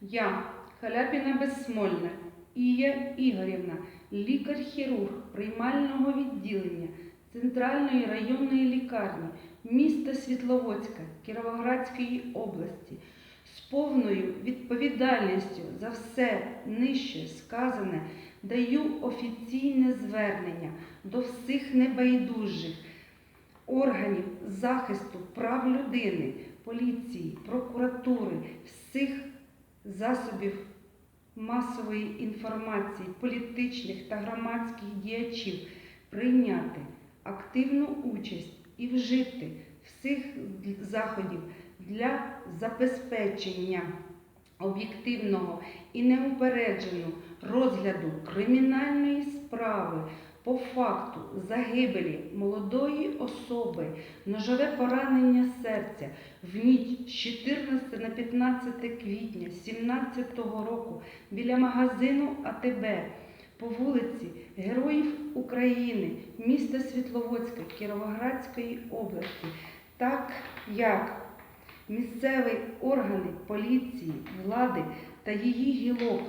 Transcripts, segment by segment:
Я, Халяпіна Безсмольна, Ія Ігорівна, лікар-хірург приймального відділення Центральної районної лікарні міста Світловодська Кіровоградської області, з повною відповідальністю за все нижче сказане даю офіційне звернення до всіх небайдужих органів захисту прав людини, поліції, прокуратури, всіх засобів масової інформації, політичних та громадських діячів прийняти активну участь і вжити всіх заходів для забезпечення об'єктивного і неупередженого розгляду кримінальної справи по факту загибелі молодої особи, ножове поранення серця в ніч з 14 на 15 квітня 2017 року біля магазину АТБ по вулиці Героїв України міста Світловодська Кіровоградської області, так як місцеві органи поліції, влади та її гілок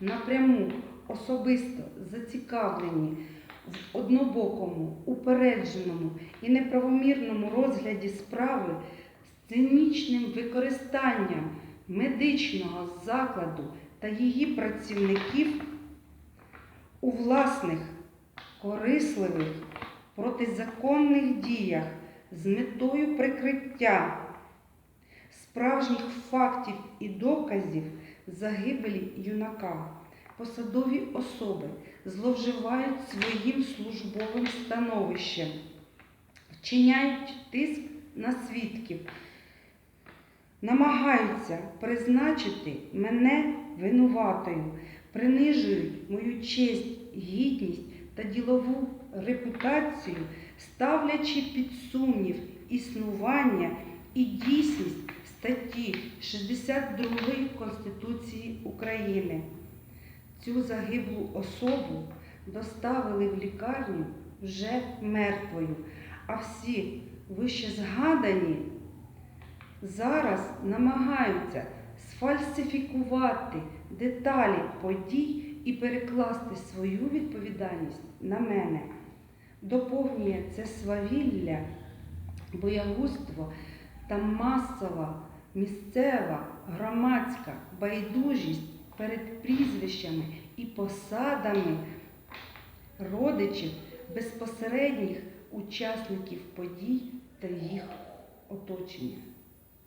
напряму особисто зацікавлені в однобокому, упередженому і неправомірному розгляді справи з цинічним використанням медичного закладу та її працівників у власних корисливих протизаконних діях з метою прикриття справжніх фактів і доказів загибелі юнака. Посадові особи зловживають своїм службовим становищем, вчиняють тиск на свідків, намагаються призначити мене винуватою, принижують мою честь, гідність та ділову репутацію, ставлячи під сумнів існування і дійсність статті 62 Конституції України. Цю загиблу особу доставили в лікарню вже мертвою, а всі вищезгадані зараз намагаються сфальсифікувати деталі подій і перекласти свою відповідальність на мене. Доповнює це свавілля, боягузтво та масова місцева громадська байдужість перед прізвищами і посадами родичів безпосередніх учасників подій та їх оточення.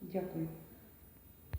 Дякую.